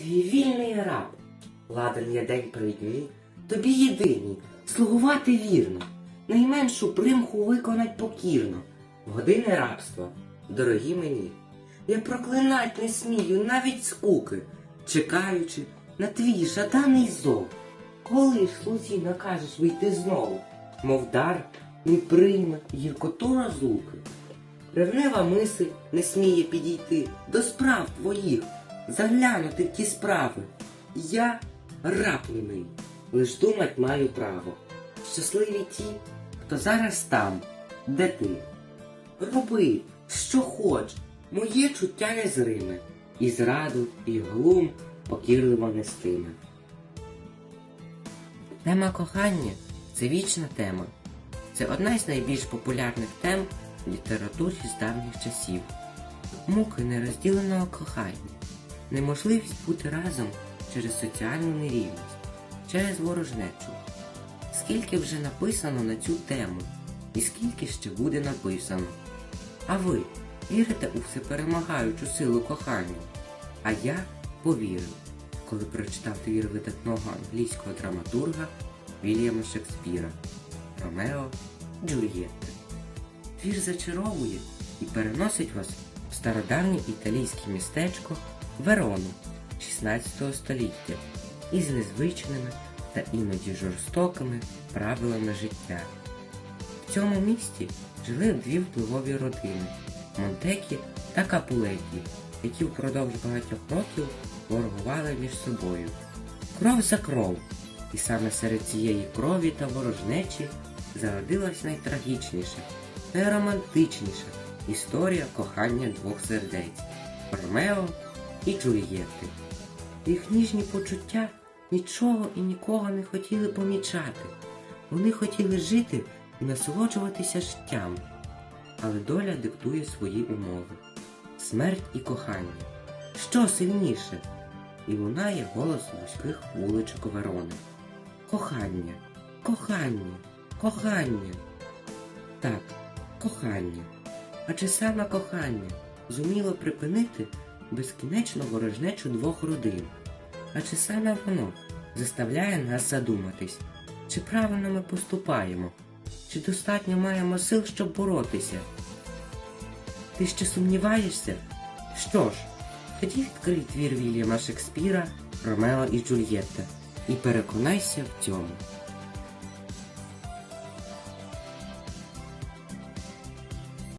Твій вільний раб, ладен я день при дні, тобі єдиній, слугувати вірно, найменшу примху виконать покірно, в години рабства, дорогі мені. Я проклинать не смію навіть скуки, чекаючи на твій жаданий зов. Коли ж слузі накажеш вийти знову, мов дар не прийме гіркоту розлуки. Ревнева мисль не сміє підійти до справ твоїх, заглянути в ті справи. Я раб німий, лиш думать маю право. Щасливі ті, хто зараз там, де ти. Роби, що хоч, моє чуття незриме, і зраду, і глум покірливо нестиме. Тема кохання це вічна тема. Це одна з найбільш популярних тем в літературі з давніх часів. Муки нерозділеного кохання, неможливість бути разом через соціальну нерівність, через ворожнечу. Скільки вже написано на цю тему, і скільки ще буде написано. А ви вірите у всеперемагаючу силу кохання? А я повірив, коли прочитав твір видатного англійського драматурга Вільяма Шекспіра Ромео Джульєтта. Твір зачаровує і переносить вас в стародавнє італійське містечко Верону 16 століття із незвичними та іноді жорстокими правилами життя. В цьому місті жили дві впливові родини Монтекі та Капулеті, які впродовж багатьох років ворогували між собою. Кров за кров. І саме серед цієї крові та ворожнечі зародилась найтрагічніша, найромантичніша історія кохання двох сердець Ромео і Джульєтти. Їх ніжні почуття нічого і нікого не хотіли помічати. Вони хотіли жити і насолоджуватися життям. Але доля диктує свої умови. Смерть і кохання. Що сильніше? І лунає голос вузьких вуличок Верони. Кохання, кохання, кохання. Так, кохання. А чи саме кохання зуміло припинити безкінечну ворожнечу двох родин? А чи саме воно заставляє нас задуматись, чи правильно ми поступаємо, чи достатньо маємо сил, щоб боротися? Ти ще сумніваєшся? Що ж, тоді відкрий твір Вільяма Шекспіра Ромео і Джульєтта і переконайся в цьому.